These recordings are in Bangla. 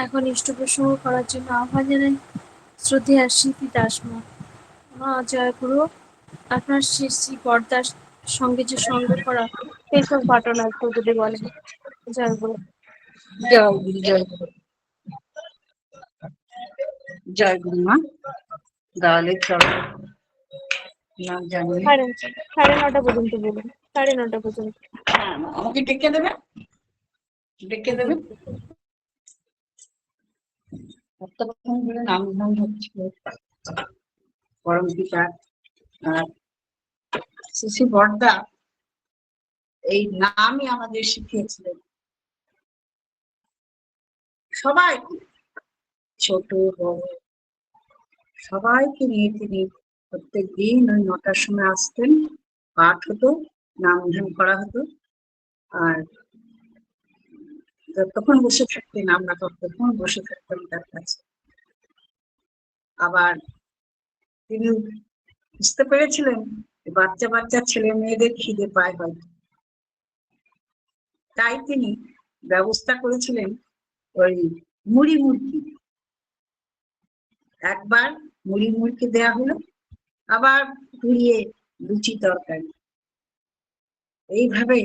এখন ইষ্ট প্রসঙ্গ করার জন্য আহ্বান জানাই শ্রদ্ধেয় শিল্পী দাসমা মা জয়গুরু আপনার শ্রী পর্দার সঙ্গে যে সঙ্গ করা ফেসবুক ঘটনা একটু যদি বলেন। জয় গুরু জয় গুরু জয় গুরু মা তাহলে চলো। নাম জানিয়ে সাড়ে সাড়ে নটা পর্যন্ত বলুন। সাড়ে নটা পর্যন্ত। হ্যাঁ, আমাকে ডেকে দেবে? ডেকে দেবে? কতক্ষণ ধরে নাম ধাম শিশি বর্দা এই নামই আমাদের শিখিয়েছিলেন। সবাই ছোট বড়, সবাইকে নিয়ে তিনি প্রত্যেক দিন ওই নটার সময় আসতেন, পাঠ হতো, নাম ধ্যান করা হতো। আর যতক্ষণ বসে থাকতেন, আমরা ততক্ষণ বসে থাকতাম, তার কাছে। আবার তিনি বুঝতে পেরেছিলেন বাচ্চা বাচ্চা ছেলে মেয়েদের খিদে পায় হয়তো। তাই তিনি ব্যবস্থা করেছিলেন ওই মুড়ি মুড়কি। একবার মুড়ি মুড়কি দেয়া হলো, আবার ঘুরিয়ে লুচি তরকারি। এইভাবে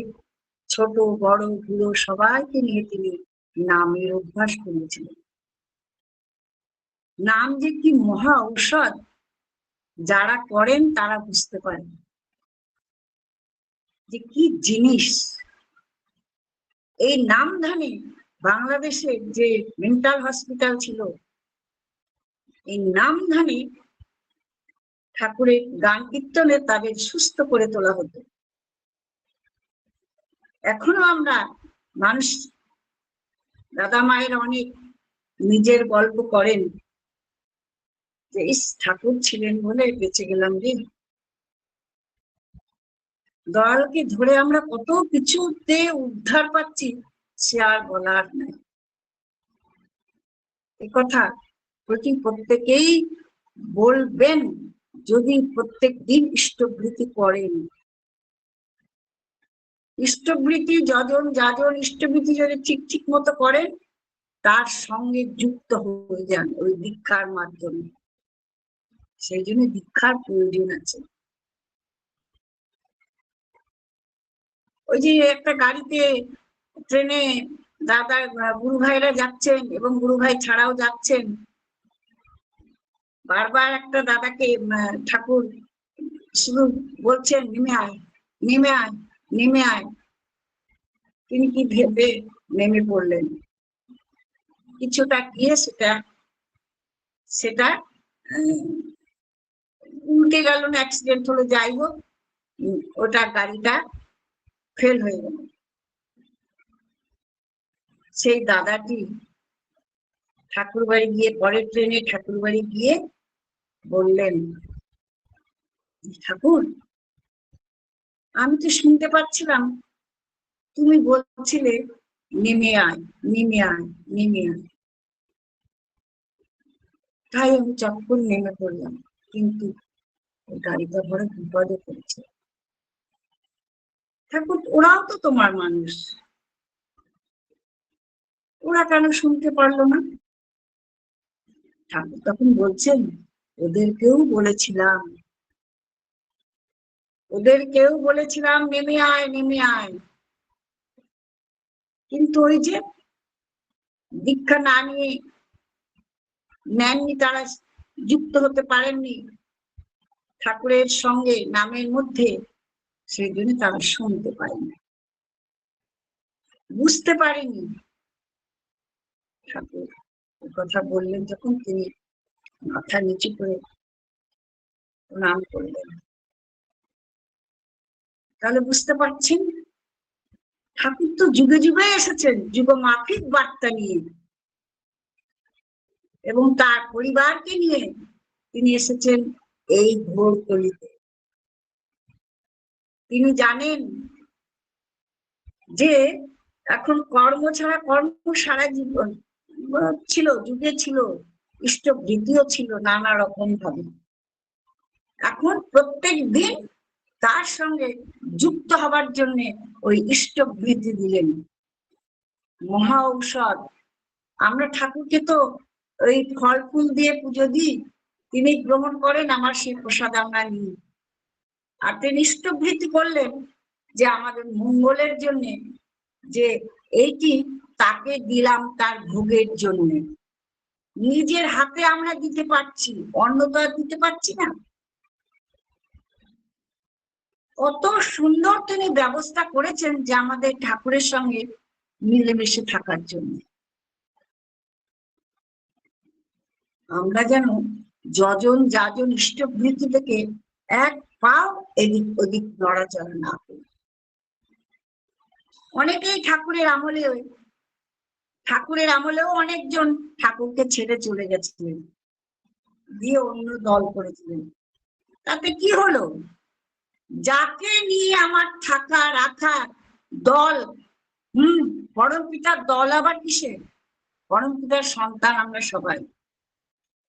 ছোট, বড়, বুড়ো সবাইকে নিয়ে তিনি নামের অভ্যাস করেছিলেন। নাম যে কি মহা ঔষধ, যারা করেন তারা বুঝতে পারেন যে কি জিনিস। এই নাম ধানে বাংলাদেশে যে মেন্টাল হসপিটাল ছিল, এই নাম ধানে ঠাকুরের গান কীর্তনে তাদের সুস্থ করে তোলা হতো। এখনও আমরা মানুষ, দাদা মায়ের অনেক নিজের গল্প করেন। যে, ইস, ঠাকুর ছিলেন বলে বেঁচে গেলাম রে। দয়ালকে ধরে আমরা কত কিছুতে উদ্ধার পাচ্ছি, সে আর বলার নাই। এ কথা প্রতি প্রত্যেকেই বলবেন, যদি প্রত্যেক দিন ইষ্টভৃতি করেন। ইষ্টবৃত্তি যজন, যাজন ইষ্টবৃত্তি যদি ঠিক ঠিক মতো করেন তার সঙ্গে যুক্ত হয়ে যান ওই দীক্ষার মাধ্যমে। সেই জন্য দীক্ষার প্রয়োজন আছে। ওই যে একটা গাড়িতে ট্রেনে দাদা, গুরু ভাইরা যাচ্ছেন এবং গুরু ভাই ছাড়াও যাচ্ছেন। বারবার একটা দাদাকে ঠাকুর শুধু বলছেন, নেমে আয় নেমে আয়। নেমে আয়। তিনি কি ভেবে নেমে পড়লেন? কিছুটা গিয়ে সেটা সেটা, উল্টে গেল না অ্যাক্সিডেন্ট হলো, যাই হোক, ওটা গাড়িটা ফেল হয়ে গেল। সেই দাদাটি ঠাকুর বাড়ি গিয়ে, পরের ট্রেনে ঠাকুর বাড়ি গিয়ে বললেন, ঠাকুর আমি তো শুনতে পাচ্ছিলাম। তুমি বলছিলে, নেমে আয় নেমে আয় নেমে আয়। তাই আমি চক্কর নেমে পড়লাম, কিন্তু গাড়িটা বড় বিপদে পড়েছে। ঠাকুর, ওরাও তো তোমার মানুষ। ওরা কেন শুনতে পারল না? ঠাকুর তখন বলছেন, ওদেরকেও বলেছিলাম। ওদেরকেও বলেছিলাম, নেমে আয় নেমে আয়। কিন্তু ওই যে দীক্ষা না নিয়ে নেননি, তারা যুক্ত হতে পারেননি ঠাকুরের সঙ্গে নামের মধ্যে সেই জন্য তারা শুনতে পারেনি। বুঝতে পারেনি ঠাকুর। কথা বললেন যখন তিনি মাথা নিচু করে প্রণাম করলেন। তাহলে বুঝতে পারছেন ঠাকুর তো যুগে যুগে এসেছেন যুগ মাফিক বার্তা নিয়ে। এবং তার পরিবারকে নিয়ে তিনি এসেছেন এই ঘোর কলিতে তিনি জানেন যে এখন কর্ম ছাড়া কর্ম সারা জীবন ছিল, যুগে ছিল ইষ্টবৃদ্ধিও ছিল নানা রকম ভাবে। এখন প্রত্যেক দিন তার সঙ্গে যুক্ত হবার জন্য ওই ইষ্টবৃদ্ধি দিলেন। মহা ঔষধ। আমরা ঠাকুরকে তো ওই ফল ফুল দিয়ে পুজো দিই, তিনি গ্রহণ করেন, আমার সেই প্রসাদ আমরা নিই। আর তিনি ইষ্টভৃতি করলেন যে আমাদের মঙ্গলের জন্য, যে এইটি তাকে দিলাম তার ভোগের জন্য। নিজের হাতে আমরা দিতে পারছি অন্য তো আর দিতে পারছি না। কত সুন্দর তিনি ব্যবস্থা করেছেন যে আমাদের ঠাকুরের সঙ্গে মিলেমিশে থাকার জন্য। আমরা যেন যজন যাজন ইষ্টভৃতি থেকে এক পাও এদিক ওদিক নড়াচড়া না করি। অনেকেই ঠাকুরের আমলে ঠাকুরের আমলেও অনেকজন ঠাকুরকে ছেড়ে চলে গেছিলেন দিয়ে অন্য দল করেছিলেন। তাতে কি হলো? যাকে নিয়ে আমার থাকা, রাখা দল, হম, পরম পিতার দল আবার কিসে পরম পিতার সন্তান আমরা সবাই।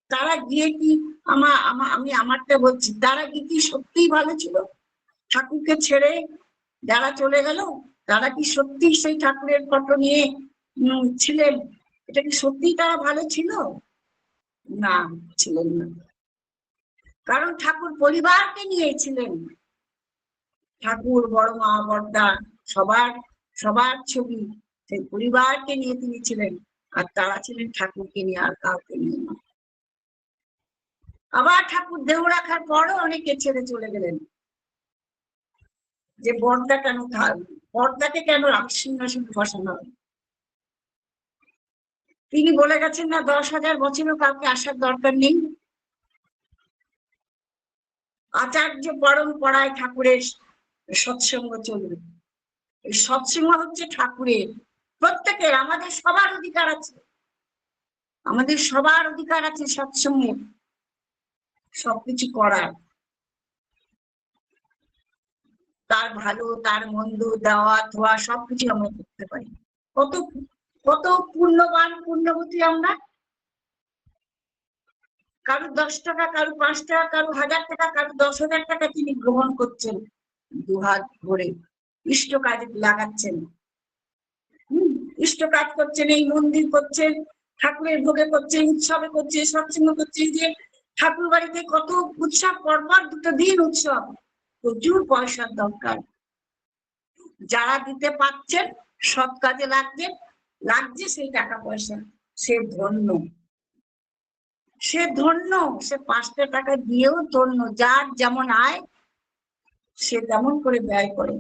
তারা গিয়ে কি আমার আমা- আমি আমারটা বলছি, তারা কি কি সত্যিই ভালো ছিল? ঠাকুরকে ছেড়ে যারা চলে গেল, তারা কি সত্যি সেই ঠাকুরের ফটো নিয়ে ছিলেন? এটা কি সত্যি তারা ভালো ছিল? না, ছিলেন না। কারণ ঠাকুর পরিবারকে নিয়েছিলেন ঠাকুর, বড় মা, বড়দা, সবার সবার ছবি। সেই পরিবারকে নিয়ে তিনি ছিলেন, আর তারা ছিলেন ঠাকুরকে নিয়ে আর কাউকে নিয়ে না আবার ঠাকুর দেহ রাখার পরও অনেকে ছেড়ে চলে গেলেন। যে বর্দা কেন বর্দাকে কেন রামসিংহাসনে বসানো তিনি বলে গেছেন, না, দশ হাজার বছরও কাউকে আসার দরকার নেই। আচার্য পরম্পরায় ঠাকুরের সৎসঙ্গ চলবে। এই সৎসঙ্গ হচ্ছে ঠাকুরের। প্রত্যেকের, আমাদের সবার অধিকার আছে। আমাদের সবার অধিকার আছে সৎসঙ্গে সবকিছু করার। তার ভালো, তার মন্দ, দেওয়া, ধোয়া, সবকিছু আমরা করতে পারি। কত কত পূর্ণবান পূর্ণবতী আমরা? কারও দশ টাকা, কারও পাঁচ টাকা, কারও হাজার টাকা, কারও দশ হাজার টাকা তিনি গ্রহণ করছেন। দুহাত ভরে ইষ্ট কাজে লাগাচ্ছেন। ইষ্ট কাজ করছেন, এই মন্দির করছেন, ঠাকুরের ভোগে করছে উৎসবে করছে সৎসঙ্গ করছে যে ঠাকুর বাড়িতে কত উৎসব, পরপর দুটো দিন উৎসব, প্রচুর পয়সার দরকার। যারা দিতে পারছেন, সৎ কাজে লাগছে লাগছে সেই টাকা পয়সা, সে ধন্য। সে ধন্য, সে পাঁচটা টাকা দিয়েও ধন্য, যার যেমন আয় সে তেমন করে ব্যয় করে?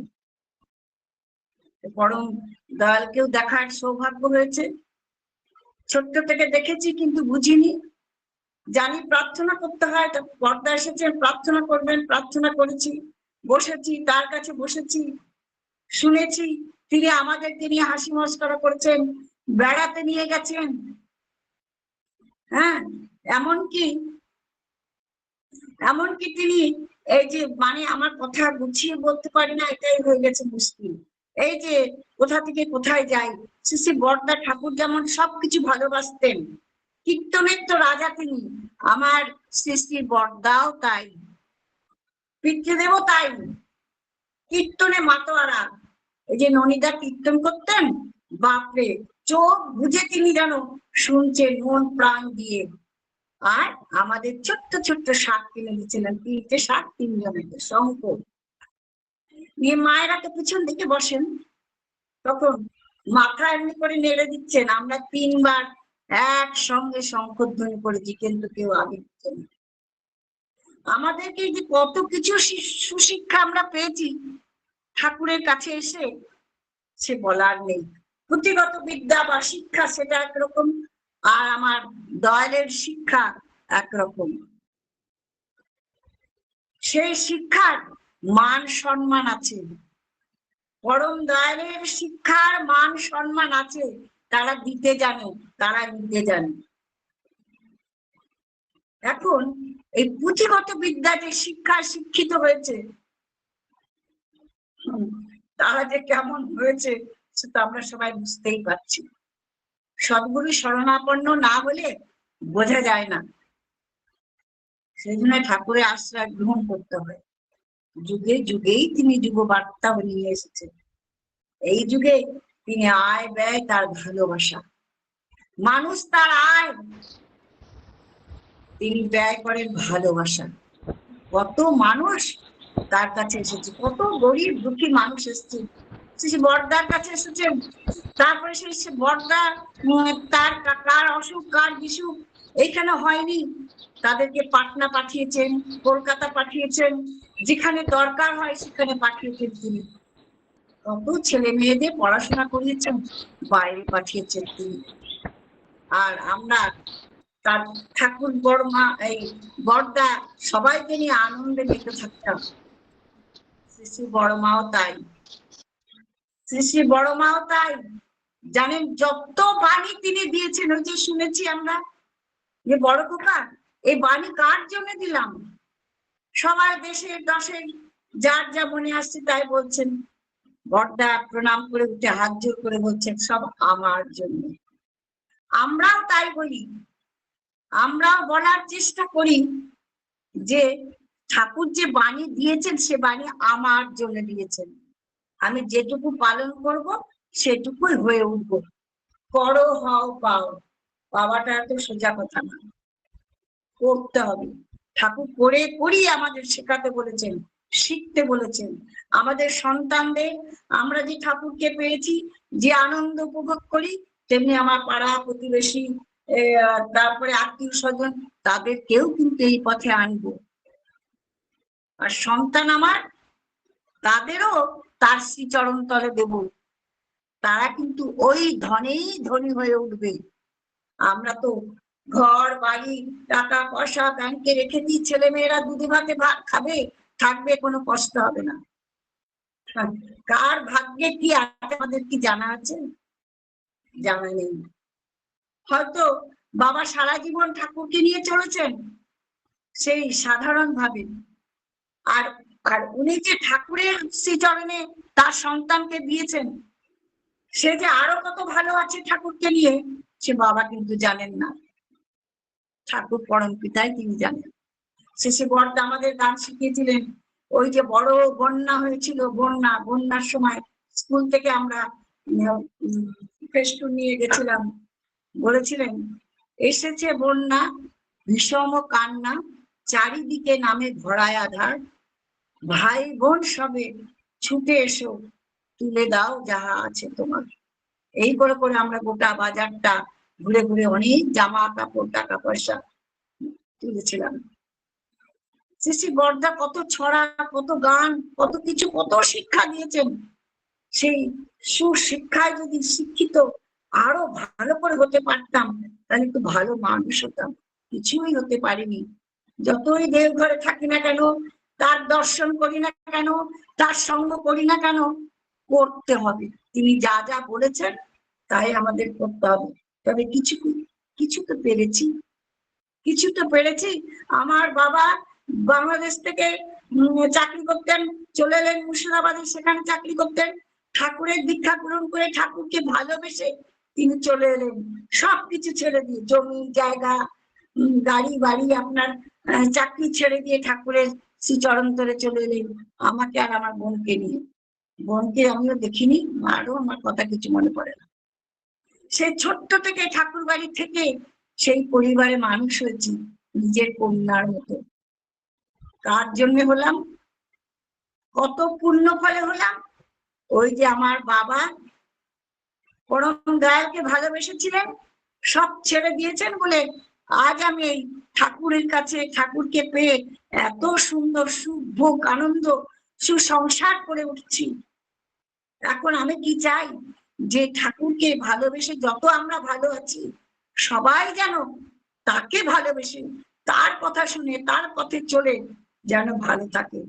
বরং দয়ালকেও দেখার সৌভাগ্য হয়েছে। ছোট্ট থেকে দেখেছি কিন্তু বুঝিনি। জানি প্রার্থনা করতে হয় পর্দা এসেছেন প্রার্থনা করবেন, প্রার্থনা করেছি, বসেছি, তার কাছে বসেছি, শুনেছি, তিনি আমাদের, তিনি হাসি মস্করা করেছেন, বেড়াতে নিয়ে গেছেন। হ্যাঁ এমনকি এমনকি তিনি এই যে মানে আমার কথা গুছিয়ে বলতে পারি না, এটাই হয়ে গেছে মুশকিল। এই যে কোথা থেকে কোথায় যাই শ্রী শ্রী বর্দা ঠাকুর যেমন সবকিছু ভালোবাসতেন কীর্তনের তো রাজা তিনি, আমার শ্রী শ্রী বর্দাও তাই, পিতৃদেবও তাই। কীর্তনে মাতোয়ারা, এই যে ননিদা কীর্তন করতেন, বাপরে, চোখ বুঝে তিনি যেন শুনছেন, মন প্রাণ দিয়ে। আর আমাদের ছোট্ট ছোট্ট শাক কিনে দিচ্ছিলেন তিনটে শাক তিনজনের শঙ্খ। নিয়ে মায়েরা তো পিছন দিকে বসেন। তখন মাথা এমনি করে নেড়ে দিচ্ছেন, আমরা তিনবার একসঙ্গে শঙ্খধ্বনি করেছি, কিন্তু কেউ আগে দিচ্ছে না। আমাদেরকে যে কত কিছু সুশিক্ষা আমরা পেয়েছি, ঠাকুরের কাছে এসে সে বলার নেই। পুঁথিগত বিদ্যা বা শিক্ষা সেটা একরকম আর আমার দয়ালের শিক্ষা একরকম। সেই শিক্ষার মান সম্মান আছে। পরম দয়ালের শিক্ষার মান সম্মান আছে। তারা দিতে জানে, তারা নিতে জানে। এখন এই পুঁথিগত বিদ্যা যে শিক্ষা শিক্ষিত হয়েছে তারা যে কেমন হয়েছে সেটা আমরা সবাই বুঝতেই পারছি। সদ্গুরু শরণাপন্ন না হলে বোঝা যায় না। সেই জন্য ঠাকুরের আশ্রয় গ্রহণ করতে হয়। যুগে যুগেই তিনি যুগ বার্তা নিয়ে এসেছেন। এই যুগে তিনি আয় ব্যয় তার ভালোবাসা। মানুষ তার আয়, তিনি ব্যয় করেন ভালোবাসা। কত মানুষ তার কাছে এসেছে, কত গরিব দুঃখী মানুষ এসেছে। সে বর্দার কাছে এসেছেন তারপরে সে সে বর্দা তার কার অসুখ, কার বিসুখ, এইখানে হয়নি। তাদেরকে পাটনা পাঠিয়েছেন, কলকাতা পাঠিয়েছেন, যেখানে দরকার হয় সেখানে পাঠিয়েছেন তিনি। কত ছেলে মেয়েদের পড়াশোনা করিয়েছেন, বাইরে পাঠিয়েছেন তিনি। আর আমরা তার ঠাকুর, বড় মা, এই বর্দা সবাইকে নিয়ে আনন্দে মেতে থাকতাম। শ্রী বড় মাও তাই। শ্রী শ্রী বড় মাও তাই জানেন যত বাণী তিনি দিয়েছেন, ওই যে শুনেছি আমরা যে বড় খোকা, এই বাণী কার জন্য দিলাম? সবাই দেশে দশে যার যা মনে আসছে তাই বলছেন। বড়দা প্রণাম করে উঠে হাত জোর করে বলছেন, সব আমার জন্য। আমরাও তাই বলি। আমরাও বলার চেষ্টা করি যে ঠাকুর যে বাণী দিয়েছেন, সে বাণী আমার জন্য দিয়েছেন। আমি যেটুকু পালন করব, সেটুকুই হয়ে উঠব। করো, হও, পাও। পাওয়াটা এত সোজা কথা না। করতে হবে। ঠাকুর করে করি আমাদের শেখাতে বলেছেন, শিখতে বলেছেন। আমাদের সন্তানদের আমরা যে ঠাকুরকে পেয়েছি, যে আনন্দ উপভোগ করি, তেমনি আমার পাড়া প্রতিবেশী তারপরে আত্মীয় স্বজন তাদেরকেও কিন্তু এই পথে আনব। আর সন্তান আমার, তাদেরও তার শ্রীচরণ তলে দেব। তারা কিন্তু ওই ধনেই ধনী হয়ে উঠবে। আমরা তো ঘর, বাড়ি, টাকা পয়সা ব্যাংকে রেখে দিই ছেলে মেয়েরা দুধে ভাতে খাবে, থাকবে, কোনো কষ্ট হবে না। কার ভাগ্যে কি আমাদের কি জানা আছে? জানা নেই। হয়তো বাবা সারা জীবন ঠাকুরকে নিয়ে চলেছেন, সেই সাধারণ ভাবে আর আর উনি যে ঠাকুরের শ্রীচরণে তার সন্তানকে দিয়েছেন, সে যে আরও কত ভালো আছে ঠাকুরকে নিয়ে, সে বাবা কিন্তু জানেন না। ঠাকুর পরম পিতাই তিনি জানেন। শেষে বর্দা আমাদের গান শিখিয়েছিলেন, ওই যে বড় বন্যা হয়েছিল, বন্যা, বন্যার সময় স্কুল থেকে আমরা ফেস্টুন নিয়ে গেছিলাম। বলেছিলেন, এসেছে বন্যা, বিষম কান্না, চারিদিকে নামে ভরায় আধার ভাই বোন সবে ছুটে এসো, তুলে দাও যাহা আছে তোমার। এই করে করে আমরা গোটা বাজারটা ঘুরে ঘুরে অনেক জামা কাপড় টাকা পয়সা তুলেছিলাম। শ্রী বর্দা কত ছড়া, কত গান, কত কিছু, কত শিক্ষা দিয়েছেন। সেই সুশিক্ষায় যদি শিক্ষিত আরও ভালো করে হতে পারতাম, তাহলে একটু ভালো মানুষ হতাম। কিছুই হতে পারিনি। যতই দেওঘরে থাকি না কেন তার দর্শন করি না কেন? তার সঙ্গ করি না কেন? করতে হবে। তিনি যা যা বলেছেন, তাই আমাদের করতে হবে। তবে কিছু কিছু তো পেরেছি। কিছু তো পেরেছি। আমার বাবা বাংলাদেশ থেকে চাকরি করতেন, চলে এলেন মুর্শিদাবাদে, সেখানে চাকরি করতেন। ঠাকুরের দীক্ষা পূরণ করে ঠাকুরকে ভালোবেসে তিনি চলে এলেন। সবকিছু ছেড়ে দিয়ে, জমি, জায়গা গাড়ি, বাড়ি আপনার চাকরি ছেড়ে দিয়ে ঠাকুরের শ্রীচরণ ধরে চলে এলেন আমাকে আর আমার বোনকে নিয়ে। বোনকে আমিও দেখিনি আরও আমার কথা কিছু মনে পড়ে না। সেই ছোট্ট থেকে ঠাকুর বাড়ি থেকে সেই পরিবারে মানুষ হয়েছি নিজের কন্যার মতো। কার জন্য হলাম, কত পুণ্য ফলে হলাম, ওই যে আমার বাবা পরম দয়ালকে ভালোবেসেছিলেন, সব ছেড়ে দিয়েছেন বলে আজ আমি এই ঠাকুরের কাছে, ঠাকুরকে পেয়ে এত সুন্দর সুখ, ভোগ, আনন্দ, সুসংসার করে উঠছি। এখন আমি কি চাই? যে ঠাকুরকে ভালোবেসে যত আমরা ভালো আছি, সবাই যেন তাকে ভালোবেসে, তার কথা শুনে, তার পথে চলে যেন ভালো থাকে।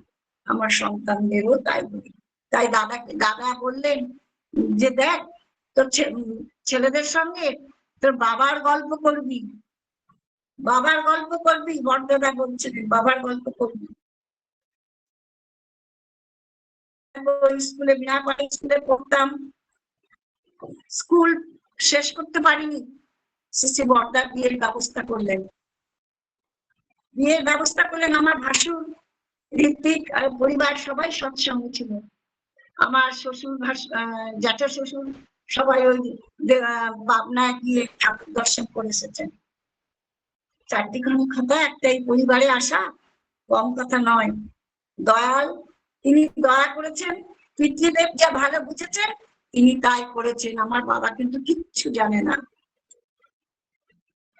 আমার সন্তানদেরও তাই বলি। তাই দাদাকে দাদা বললেন যে দেখ, তোর ছেলেদের সঙ্গে তোর বাবার গল্প করবি। বাবার গল্প করবি? বড়দাদা বলছিলেন, বাবার গল্প করবি? স্কুলে বিনাপাড়ি স্কুলে পড়তাম। স্কুল শেষ করতে পারিনি। শেষে বর্দা বিয়ের ব্যবস্থা করলেন। বিয়ের ব্যবস্থা করলেন আমার ভাসুর, ঋত্বিক আর পরিবার সবাই সৎসঙ্গ ছিল। আমার শ্বশুর জ্যাঠা শ্বশুর সবাই ওই পাবনায় গিয়ে ঠাকুর দর্শন করে এসেছেন। চারটিখানি কথা একটা এই পরিবারে আসা, কম কথা নয়। দয়াল, তিনি দয়া করেছেন, পিতৃদেব যা ভালো বুঝেছেন, তিনি তাই করেছেন। আমার বাবা কিন্তু কিচ্ছু জানে না।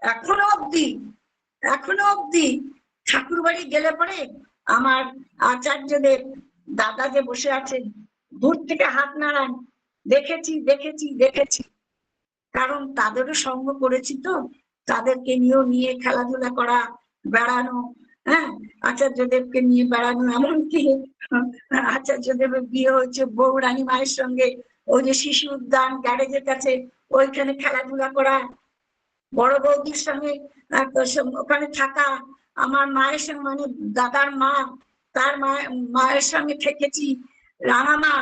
এখনও অব্দি এখনও অব্দি ঠাকুর বাড়ি গেলে পরে আমার আচার্যদেব, দাদা যে বসে আছেন দূর থেকে হাত নাড়ান, দেখেছি দেখেছি দেখেছি। কারণ তাদেরও সঙ্গ করেছি তো। তাদেরকে নিয়েও নিয়ে খেলাধুলা করা, বেড়ানো হ্যাঁ? আচার্যদেবকে নিয়ে বেড়ানো, এমনকি আচার্যদেবের বিয়ে হচ্ছে বউ রানী মায়ের সঙ্গে, ওই যে শিশু উদ্যান গ্যারেজের কাছে, ওইখানে খেলাধুলা করা। বড় বৌদির সঙ্গে ওখানে থাকা। আমার মায়ের সঙ্গে মানে দাদার মা, তার মায়ের সঙ্গে থেকেছি। রাঙামা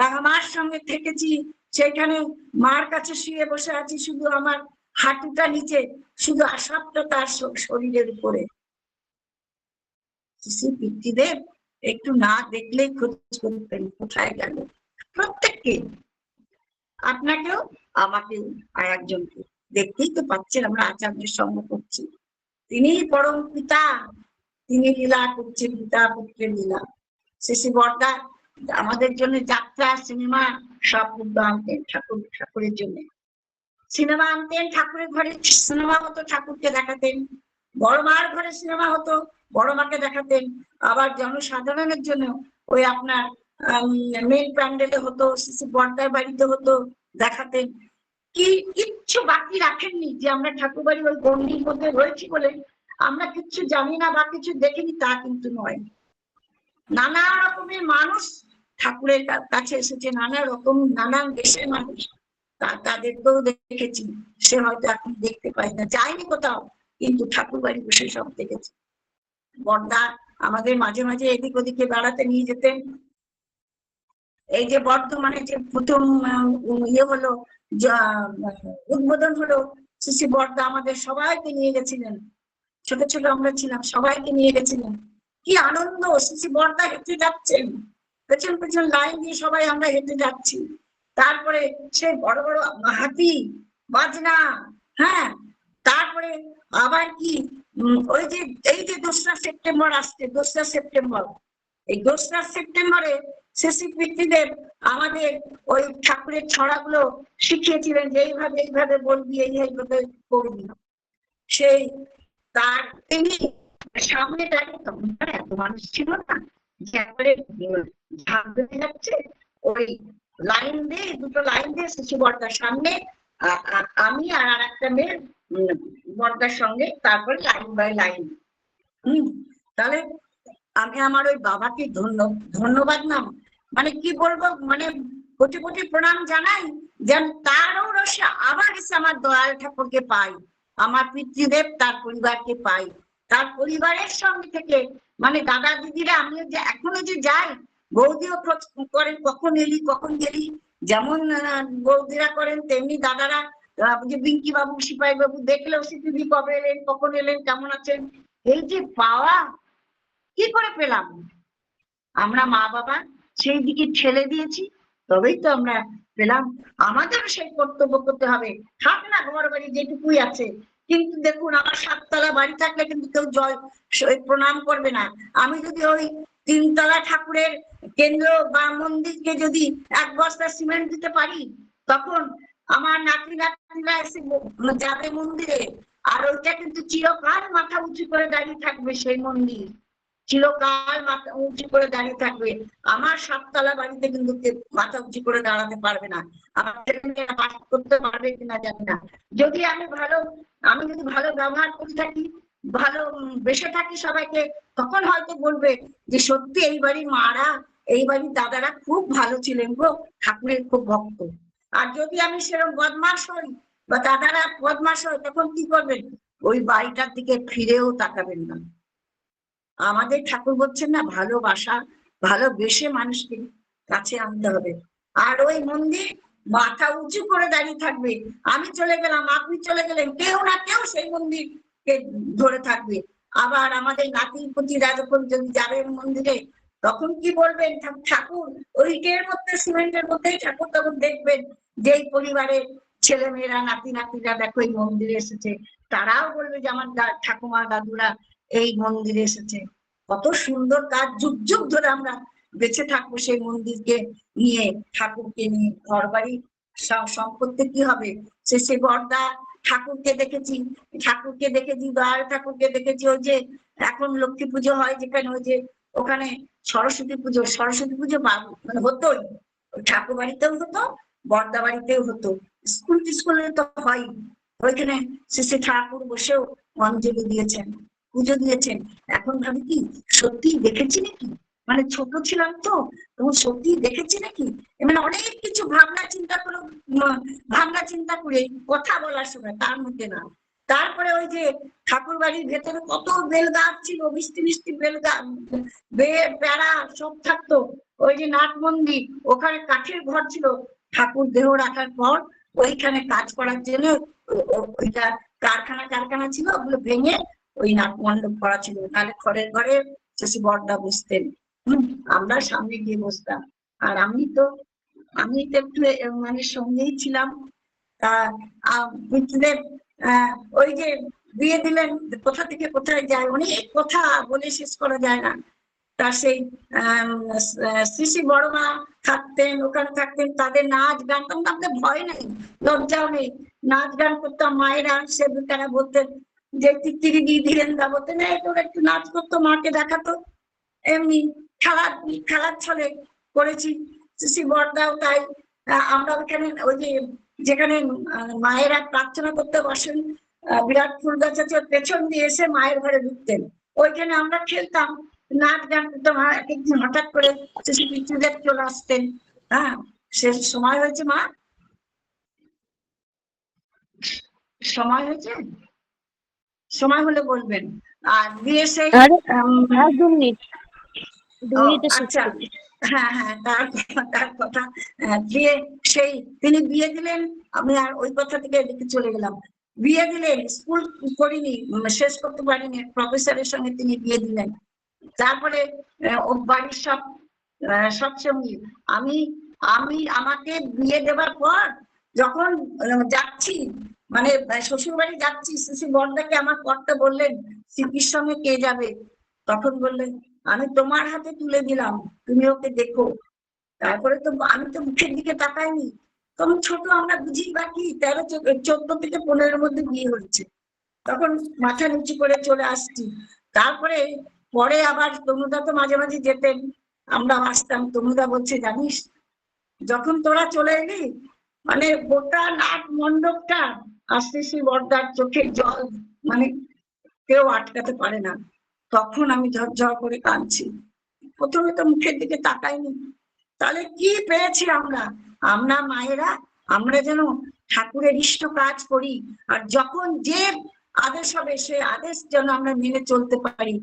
রাঙামার সঙ্গে থেকেছি। সেখানে মার কাছে শুয়ে বসে আছি, শুধু আমার হাঁটুটা নিচে, শুধু আসাবটা তার শরীরের উপরে। পিতৃদেব একটু না দেখলেই খোঁজ করতেন, কোথায় গেল? প্রত্যেককে। আপনাকেও, আমাকেও, আর একজনকে। দেখতেই তো পাচ্ছেন আমরা আচার্যের সঙ্গ করছি। তিনি পরম পিতা। তিনি লীলা করছেন, পিতা পুত্রের লীলা। শেষে বর্দা, আমাদের জন্য যাত্রা, সিনেমা, সব আনতেন ঠাকুর ঠাকুরের জন্য। সিনেমা আনতেন, ঠাকুরের ঘরে সিনেমা হতো, ঠাকুরকে দেখাতেন। বড় মার ঘরে সিনেমা হতো, বড় মাকে দেখাতেন। আবার জনসাধারণের জন্য ওই আপনার মেন প্যান্ডেলে হতো শিশু বর্দার বাড়িতে হতো, দেখাতেন। কি, কিচ্ছু বাকি রাখেননি যে আমরা ঠাকুর বাড়ি ওই গন্ডির মধ্যে রয়েছি বলে আমরা কিচ্ছু জানি না বা কিছু দেখিনি, তা কিন্তু নয়। নানা রকমের মানুষ ঠাকুরের কাছে এসেছে, নানা রকম নানান দেশের মানুষ। তাদেরকেও দেখেছি। সে হয়তো এখন দেখতে পাই না। যায়নি কোথাও, কিন্তু ঠাকুর বাড়ি বসে সব দেখেছি। বর্দা আমাদের মাঝে মাঝে এদিক ওদিকে বেড়াতে নিয়ে যেতেন। এই যে বর্ধমানে যে প্রথম ইয়ে হলো উদ্বোধন হলো, শ্রী বর্দা আমাদের সবাইকে নিয়ে গেছিলেন। ছোট ছোট আমরা ছিলাম, সবাইকে নিয়ে গেছিলেন। কি আনন্দ, শ্রী বর্দা হেঁটে যাচ্ছেন। পেছন পেছন লাইন দিয়ে সবাই আমরা হেঁটে যাচ্ছি। তারপরে সে বড় বড় হাতি, বাজনা হ্যাঁ তারপরে আবার কি ওই যে, এই যে দোসরা সেপ্টেম্বর আসছে, দোসরা সেপ্টেম্বর। এই দোসরা সেপ্টেম্বরে পিতৃদেব আমাদের ওই ঠাকুরের ছড়াগুলো শিখিয়েছিলেন যে এইভাবে এইভাবে বলবি, এই এইভাবে করবি। সেই, তার তিনি সামনে দাঁড়িয়ে তখন এত মানুষ ছিল না, যে একবারে যাচ্ছে, ওই লাইন দিয়ে দুটো লাইন দিয়ে শিশু বর্দার সামনে আমি আর আর একটা মেয়ে উম, বর্দার সঙ্গে তারপরে লাইন বাই লাইন। হম তাহলে আমি আমার ওই বাবাকে ধন্য ধন্যবাদ নাম মানে কি বলব মানে কোটি কোটি প্রণাম জানাই যেন তারও রসে আবার এসে আমার দয়াল ঠাকুরকে পাই আমার পিতৃদেব তার পরিবারকে পাই। তার পরিবারের সঙ্গে থেকে মানে দাদা দিদিরা আমিও যে এখনও যে যাই বৌদিও করেন, কখন এলি, কখন গেলি? যেমন বৌদিরা করেন, তেমনি দাদারা যে বিঙ্কি বাবু, সিপাহী বাবু, দেখলেও সিপিবি কবে এলেন, কখন এলেন, কেমন আছেন? এই যে পাওয়া, কি করে পেলাম? আমরা মা বাবা, সেই দিকে ঠেলে দিয়েছি, তবেই তো আমরা পেলাম। আমাদেরও সেই কর্তব্য করতে হবে। থাক না ঘর বাড়ি যেটুকুই আছে। কিন্তু দেখুন, আমার সাততলা বাড়ি থাকলে কিন্তু কেউ জয় প্রণাম করবে না। আমি যদি ওই তিনতলা ঠাকুরের কেন্দ্র বা মন্দিরকে যদি এক বস্তা সিমেন্ট দিতে পারি, তখন আমার নাতি নাতিরা এসে যাবে মন্দিরে। আর ওইটা কিন্তু চিরকাল মাথা উঁচু করে দাঁড়িয়ে থাকবে সেই মন্দির। চিরকাল মাথা উঁচু করে দাঁড়িয়ে থাকবে। আমার সাততলা বাড়িতে কিন্তু মাথা উঁচু করে দাঁড়াতে পারবে না। পাঠ করতে পারবে কিনা জানি না। যদি আমি ভালো, আমি যদি ভালো ব্যবহার করে থাকি ভালো বেসে থাকি সবাইকে, তখন হয়তো বলবে যে, সত্যি এই বাড়ির মারা, এই বাড়ির দাদারা খুব ভালো ছিলেন গো, ঠাকুরের খুব ভক্ত। আর যদি আমি সেরকম বদমাস হই বা দাদারা বদমাস হয়, তখন কি করবেন? ওই বাড়িটার দিকে ফিরেও তাকাবেন না। আমাদের ঠাকুর বলছেন না, ভালোবাসা, ভালোবেসে মানুষকে কাছে আনতে হবে। আর ওই মন্দির মাথা উঁচু করে দাঁড়িয়ে থাকবে। আমি চলে গেলাম, আপনি চলে গেলেন, কেউ না কেউ সেই মন্দিরকে ধরে থাকবে। আবার আমাদের নাতি পুতিরা যখন যদি যাবে মন্দিরে, তখন কি বলবেন ঠাকুর? ওই ইটের মধ্যে, সিমেন্টের মধ্যেই ঠাকুর তখন দেখবেন যেই পরিবারের ছেলে মেয়েরা নাতি, নাতিরা দেখো এই মন্দিরে এসেছে। তারাও বলবে যে আমার ঠাকুমা, দাদুরা এই মন্দিরে এসেছে। কত সুন্দর কাজ, যুগ যুগ ধরে আমরা বেঁচে থাকব সেই মন্দিরকে নিয়ে, ঠাকুরকে নিয়ে ঘর বাড়ি সম্পত্তি কি হবে? সে সে বর্দা ঠাকুরকে দেখেছি ঠাকুরকে দেখেছি দয়াল ঠাকুরকে দেখেছি, ওই যে এখন লক্ষ্মী পুজো হয় যেখানে ওই যে ওখানে সরস্বতী পুজো সরস্বতী পুজো মানে হতোই। ঠাকুর বাড়িতেও হতো, বর্দা বাড়িতেও হতো। স্কুল টিস্কুলে তো হয় ওইখানে শেষে ঠাকুর বসেও অঞ্জলি দিয়েছেন, পুজো দিয়েছেন। এখন ভাবি কি সত্যি দেখেছি নাকি? মানে ছোট ছিলাম তো তখন সত্যি দেখেছি নাকি? মানে অনেক কিছু ভাবনা চিন্তা করে ভাবনা চিন্তা করে, কথা বলার সময়, তার মধ্যে না। তারপরে ওই যে ঠাকুর বাড়ির ভেতরে কত বেল গাছ ছিল, মিষ্টি মিষ্টি বেল গাছ সব থাকতো। ওই যে নাট মন্দির, ওখানে কাঠের ঘর ছিল। ঠাকুর দেহ রাখার পর ওইখানে কাজ করার জন্য ওইটা কারখানা কারখানা ছিল, ওগুলো ভেঙে ওই নাট মণ্ডপ করা ছিল। তাহলে খড়ের ঘরে শেষে বর্দা বসতেন। আমরা সামনে গিয়ে বসতাম আর আমি তো আমি তো একটু মানে সঙ্গেই ছিলাম। ওই যে বিয়ে দিলেন, কোথা থেকে কোথায় যায়, অনেক কথা বলে শেষ করা যায় না। তার সেই শ্রী শ্রী বড় মা থাকতেন, ওখানে থাকতেন, তাদের নাচ গান, তখন আমাদের ভয় নেই, লজ্জাও নেই। নাচ গান করতাম মায়েরা, সে তারা বলতেন, যে টিকটিকি দিয়ে দিলেন দা বলতেন একটু নাচ করতো, মাকে দেখাতো। এমনি খেলার খেলার ছলে করেছি। শ্রী বড়দাও তাই। আমরা ওখানে ওই যে যেখানে মায়েরা প্রার্থনা করতে বসেন বিরাট ফুল গাছ আছে পেছন দিয়ে এসে মায়ের ঘরে ঢুকতেন। ওইখানে আমরা খেলতাম নাচ গান করতাম একদিন হঠাৎ করে শিশু পিতৃদেব চলে আসতেন। হ্যাঁ সে সময় হয়েছে মা? সময় হয়েছে? সময় হলে বলবেন। আর দিয়ে সেই দু মিনিট। আচ্ছা। হ্যাঁ হ্যাঁ তার তার কথা। দিয়ে সেই তিনি বিয়ে দিলেন আমি আর ওই কথা থেকে এদিকে চলে গেলাম। বিয়ে দিলেন স্কুল করিনি শেষ করতে পারিনি প্রফেসরের সঙ্গে তিনি বিয়ে দিলেন। তারপরে ও বাড়ির সব সব সঙ্গী। আমি আমি আমাকে বিয়ে দেওয়ার পর যখন যাচ্ছি মানে শ্বশুর বাড়ি যাচ্ছি শিশু বর্দাকে আমার কর্তা বললেন সিপির সঙ্গে কে যাবে? তখন বললেন আমি তোমার হাতে তুলে দিলাম, তুমি ওকে দেখো। তারপরে তো আমি তো মুখের দিকে তাকাইনি। তখন ছোট আমরা বুঝি বাকি তেরো চোদ্দ থেকে পনেরোর মধ্যে বিয়ে হচ্ছে তখন মাথা নিচু করে চলে আসছি। তারপরে, পরে আবার তনুদা তো মাঝে মাঝে যেতেন। আমরা আসতাম, তনুদা বলছে, জানিস, যখন তোরা চলে এলি মানে গোটা নাট মণ্ডপটা আস্তে আস্তে বর্দার চোখের জল মানে কেউ আটকাতে পারে না। তখন আমি ঝরঝর করে কাঁদছি। প্রথমে তো মুখের দিকে তাকাইনি। তাহলে কি পেয়েছি আমরা? আমরা মায়েরা, আমরা যেন ঠাকুরের ইষ্ট কাজ করি, আর যখন যে আদেশ হবে, সে আদেশ যেন আমরা মেনে চলতে পারি।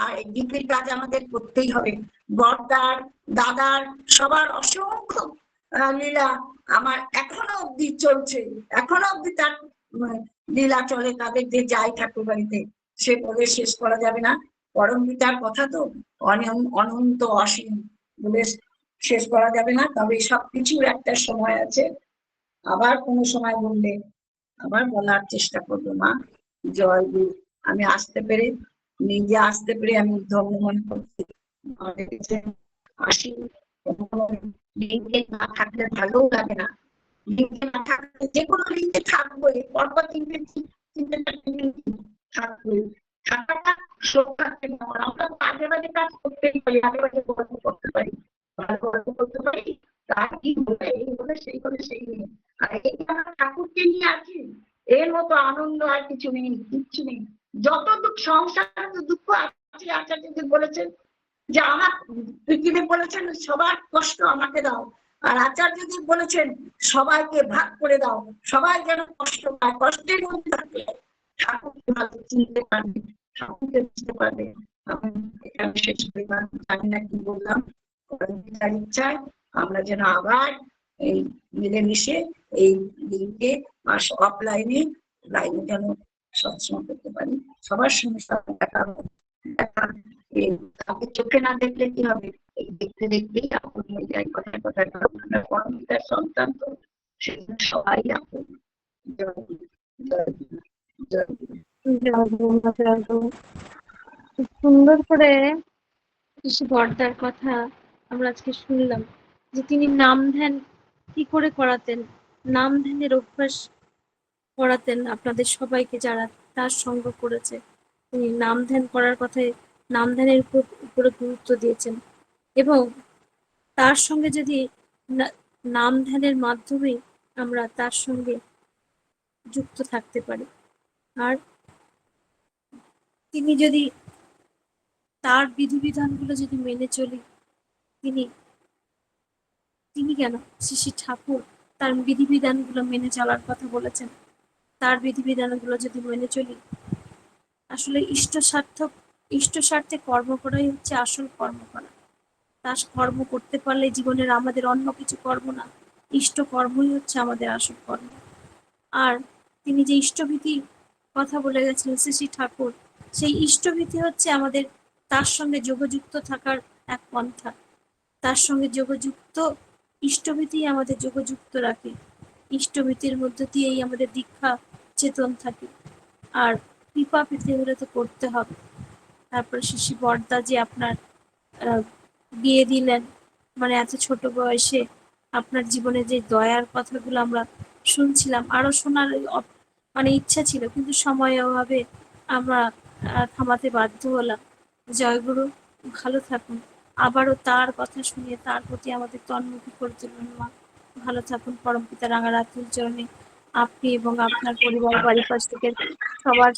আর ডিপির কাজ আমাদের করতেই হবে। বর্দার, দাদার, সবার অসংখ্য লীলা আমার এখনও অব্দি চলছে। এখনও অব্দি তার লীলা চলে তাদের যে যায় ঠাকুর বাড়িতে সে বলে শেষ করা যাবে না। পরম পিতার কথা তো অনন্ত, অসীম বলে শেষ করা যাবে না। তবে সবকিছুর একটা সময় আছে। আবার কোনো সময় বললে আবার বলার চেষ্টা করব, মা। জয় গুরু। আমি আসতে পেরে, নিজে আসতে পেরে আমি ধন্য মনে করছি। আসি। না থাকলে ভালোও লাগে না। লিঙ্কে যে কোনো লিঙ্কে পরপর তিনটে তিনটে থাকাটা সৌভাগ্যের নেওয়া আমরা আগে বাজে কাজ করতেই পারি আগে বাজে গল্প করতে পারি ভালো গল্প করতে পারি তার কি বলে এই বলে সেই বলে সেই নেই আর এই ঠাকুরকে নিয়ে আছি এর মতো আনন্দ আর কিছু নেই কিচ্ছু নেই যত দুঃখ সংসার দুঃখ আছে আচার্যদেব বলেছেন যে আমার পৃথিবী বলেছেন সবার কষ্ট আমাকে দাও আর আচার্যদেব বলেছেন সবাইকে ভাগ করে দাও সবাই যেন কষ্ট পায় কষ্টের মধ্যে থাকে ভালো চিনতে পারবে ঠাকুরকে বুঝতে পারবে আমি শেষ পরিমাণ জানি না কি বললাম পরবর্তীকার ইচ্ছায় আমরা যেন আবার এই মিলেমিশে এই লিঙ্কে আর অফলাইনে লাইনে যেন সৎসঙ্গ করতে পারি সবার সঙ্গে সবার দেখা চোখে না দেখলে কি হবে এই দেখতে দেখতেই আপন হয়ে যায় কথায় কথায় পরমিতার সন্তান তো সেজন্য সবাই আপন জয় জয় সুন্দর করে ঋষি বর্দার কথা আমরা আজকে শুনলাম, যে তিনি নাম ধ্যান কি করে করাতেন? নাম ধ্যানের অভ্যাস করাতেন আপনাদের সবাইকে যারা তার সঙ্গ করেছে। তিনি নাম ধ্যান করার কথায় নাম ধ্যানের উপর গুরুত্ব দিয়েছেন। এবং তার সঙ্গে যদি নাম ধ্যানের মাধ্যমে আমরা তার সঙ্গে যুক্ত থাকতে পারি। আর তিনি যদি তার বিধিবিধানগুলো যদি মেনে চলি, তিনি তিনি কেন? শ্রী ঠাকুর তার বিধিবিধানগুলো মেনে চলার কথা বলেছেন। তার বিধিবিধানগুলো যদি মেনে চলি, আসলে ইষ্ট সার্থক, ইষ্ট স্বার্থে কর্ম করাই হচ্ছে আসল কর্ম করা। তার কর্ম করতে পারলে জীবনের আমাদের অন্য কিছু কর্ম না, ইষ্ট কর্মই হচ্ছে আমাদের আসল কর্ম। আর তিনি যে ইষ্টভীতি কথা বলে গেছিলেন শ্রী ঠাকুর। সেই ইষ্টভীতি হচ্ছে আমাদের তার সঙ্গে যোগযুক্ত থাকার এক পন্থা। তার সঙ্গে যোগযুক্ত ইষ্টভীতি আমাদের যোগযুক্ত রাখে। ইষ্টভীতির মধ্য দিয়েই আমাদের দীক্ষা, চেতন থাকে। আর কৃপা পেতে হলে তো করতে হবে। তারপরে শিশি বর্দা যে আপনার বিয়ে দিলেন মানে এত ছোট বয়সে আপনার জীবনে যে দয়ার কথাগুলো আমরা শুনছিলাম, আরও শোনার মানে ইচ্ছা ছিল কিন্তু সময় অভাবে আমরা থামাতে বাধ্য হলাম। জয়গুরু ভালো থাকুন। আবারও তার কথা শুনে তার প্রতি আমাদের তন্মুখী করে তুলুন মা। ভালো থাকুন পরম পিতা রাঙারাতুল চরণে। আপনি এবং আপনার পরিবার বাড়ির পাশ থেকে সবার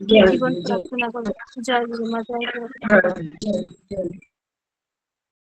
জয় জীবন প্রার্থনা করব জয় গুরু মা জয় গুরু।